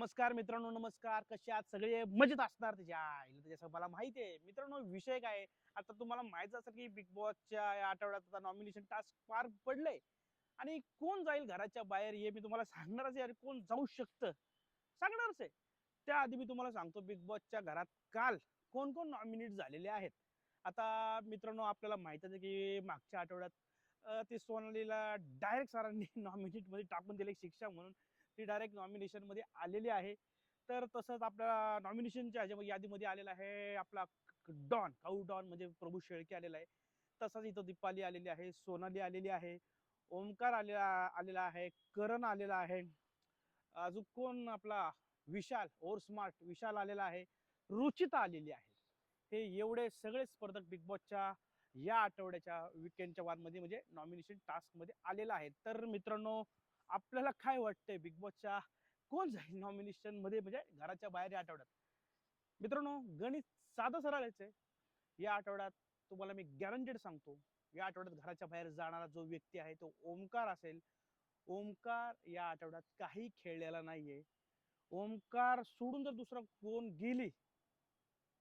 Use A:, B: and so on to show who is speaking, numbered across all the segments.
A: नमस्कार मित्रांनो नमस्कार. कसे आहात? सगळे मजेत असणार त्याच्या आईला. त्याच्या मला माहिती आहे. मित्रांनो विषय काय आता तुम्हाला माहीत असेल की बिग बॉसच्या या आठवड्यात आता नॉमिनेशन टास्क पार पडले आणि कोण जाईल घराच्या बाहेर हे मी तुम्हाला सांगणारच आहे. कोण जाऊ शकतं? सांगणारच आहे. त्याआधी मी तुम्हाला सांगतो बिग बॉसच्या घरात काल कोण कोण नॉमिनेट झालेले आहेत? आता मित्रांनो आपल्याला माहितच आहे की मागच्या आठवड्यात ते सोनालीला डायरेक्ट सरांनी नॉमिनेटमध्ये टाकून दिले शिक्षा म्हणून. ती डायरेक्ट नॉमिनेशनमध्ये आलेली आहे. तर तसंच आपल्या नॉमिनेशनच्या ह्याच्यामध्ये यादीमध्ये आलेला आहे आपला डॉन काऊ डॉन म्हणजे प्रभू शेळके आलेला आहे. तसंच इथं दीपाली आलेली आहे सोनाली आलेली आहे ओमकार आलेला आलेला आहे करण आलेला आहे. अजून कोण आपला विशाल ओर स्मार्ट विशाल आलेला आहे रुचिता आलेली आहे. हे एवढे सगळे स्पर्धक बिग बॉसच्या या आठवड्याच्या विकेंडच्या वारमध्ये म्हणजे नॉमिनेशन टास्कमध्ये आलेला आहे. तर मित्रांनो आपल्याला काय वाटतंय बिग बॉसच्या कोण जाईल नॉमिनेशनमध्ये? म्हणजे घराच्या बाहेर या आठवड्यात. मित्रांनो गणित साधं सरळच आहे या आठवड्यात तुम्हाला मी गॅरंटेड सांगतो या आठवड्यात घराच्या बाहेर जाणारा जो व्यक्ती आहे तो ओमकार असेल. ओमकार या आठवड्यात काही खेळलेला नाहीये. ओमकार सोडून जर दुसरा कोण गेली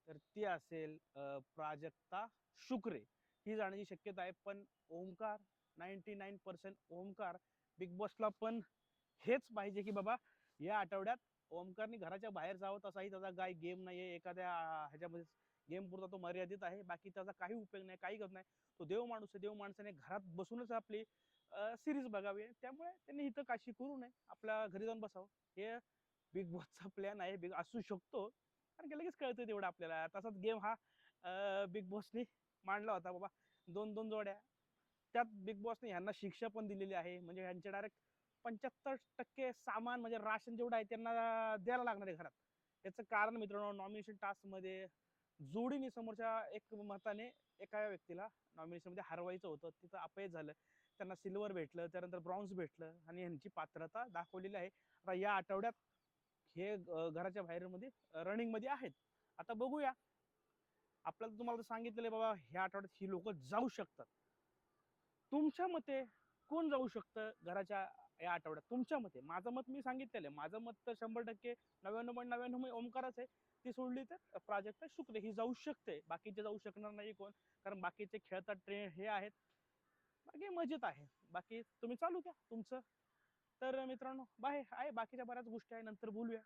A: तर ती असेल अं, प्राजक्ता शुक्रे. ही जाण्याची शक्यता आहे पण Omkar ninety nine percent Omkar. Big बॉसला पण हेच पाहिजे की बाबा या आठवड्यात ओमकारनी घराच्या बाहेर जावं तसाही त्याचा काय गेम नाही आहे एखाद्या ह्याच्यामध्ये गेम पुरता तो मर्यादित आहे. बाकी त्याचा काही उपयोग नाही काही करत नाही. तो देव माणूस आहे. देव माणसाने घरात बसूनच आपली सिरीज बघावी. त्यामुळे त्यांनी इथं काशी करू नये. आपल्या घरी जाऊन बसावं. हे बिग बॉसचा प्लॅन आहे. बिग असू शकतो. कारण की लगेच कळतं तेवढं आपल्याला. तसाच गेम हा बिग बॉसने मांडला होता बाबा. दोन दोन जोड्या. त्यात बिग बॉसने ह्यांना शिक्षा पण दिलेली आहे. म्हणजे ह्यांचे डायरेक्ट पंच्याहत्तर टक्के सामान म्हणजे राशन जेवढं आहे त्यांना द्यायला लागणार आहे घरात. याचं कारण मित्रांनो नॉमिनेशन टास्कमध्ये जोडीने समोरच्या एक मताने एका व्यक्तीला नॉमिनेशनमध्ये हरवायचं होतं. तिथं अपयश झालं. त्यांना सिल्वर भेटलं त्यानंतर ब्रॉन्झ भेटलं आणि ह्यांची पात्रता दाखवलेली आहे. आता या आठवड्यात हे घराच्या बाहेरमध्ये रनिंगमध्ये आहेत. आता बघूया. आपल्याला तुम्हाला तर सांगितलेलं आहे बाबा ह्या आठवड्यात ही लोक जाऊ शकतात. तुमच्या मते कोण जाऊ शकतं घराच्या या आठवड्यात? तुमच्या मते. माझं मत मी सांगितलेलं आहे. माझं मत तर शंभर टक्के नव्याण्णव पॉईंट नव्याण्णव म्हणजे ओमकारच आहे. ती सोडली तर प्राजक्ता शुक्र ही जाऊ शकते. बाकीचे जाऊ शकणार नाही कोण. कारण बाकीचे खेळतात ट्रेन हे आहेत. बाकी मजेत आहे. बाकी तुम्ही चालू द्या. तुमचं. तर मित्रांनो बाय. आहे. बाकीच्या बऱ्याच गोष्टी आहे. नंतर बोलूया.